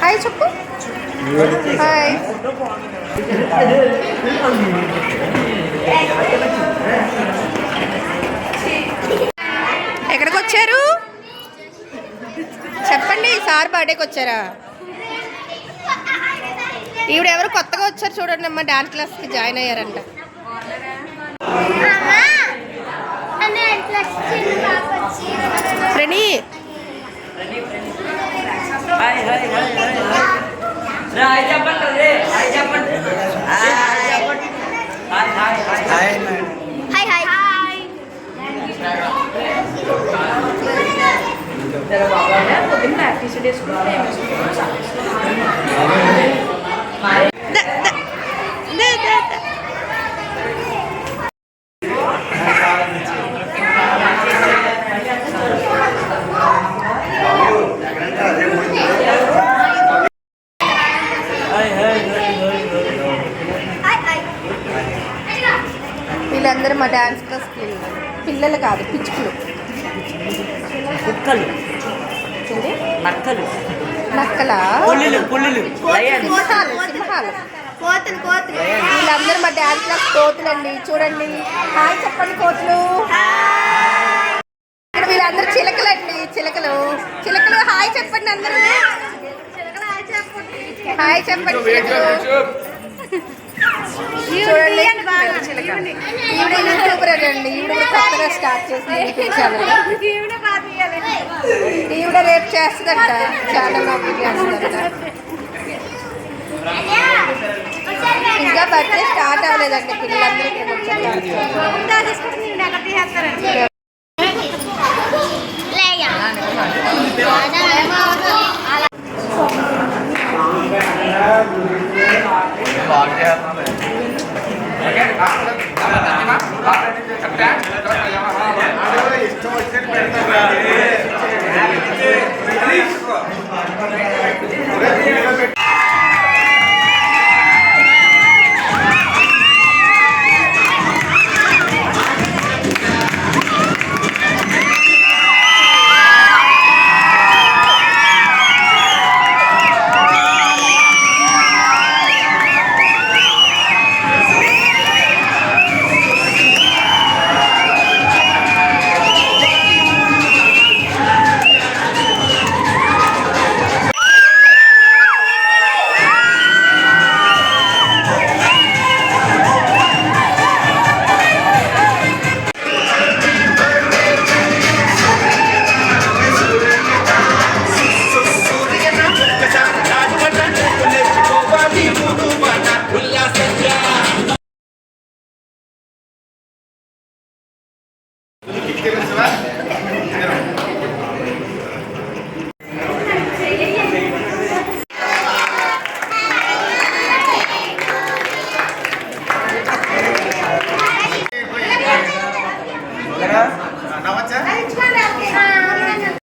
Hi చెప్పు. Hi. ఎక్కడికి వచ్చారు చెప్పండి సార్ బర్త్డేకి వచ్చారా ఈవిడ ఎవరు కొత్తగా వచ్చారు చూడండి అమ్మ డాన్స్ క్లాస్కి join అయ్యారంట. Prani hi hi hi hi రా హాయ్ చెప్పండి రే హాయ్ చెప్పండి. Hi hi. Hi hi hi the- ద- the. Hi hi hi hi hi వీళ్ళందరూ మా డాన్స్ క్లాస్కి పిల్లలు కాదు పిచ్చుకలు. కుక్కలు? నక్కలు. నక్కలా? పుల్లులు పుల్లులు. లయన్ సింహాలు సింహాలు. కోతులు కోతులు. వీళ్ళందరూ మా డాన్స్ క్లాస్ కోతులండి చూడండి. హాయ్ చెప్పండి కోతులు. ఇక్కడ వీళ్ళందరూ చిలకలండి చిలకలు. చిలకలు హాయ్ చెప్పండి అందరూ. హాయ్ చెప్పండి చిలకలు. చూడండి. చిలక కొత్తగా స్టార్ట్ చేసిన ఈవిడ రేపు చేస్తుందంట. చాలా మంది చేస్తుందట. ఇంకా బర్త్డే స్టార్ట్ అవ్వలేదండి పిల్లలందరికీ బాగా sempre perguntar. É ってるんですよ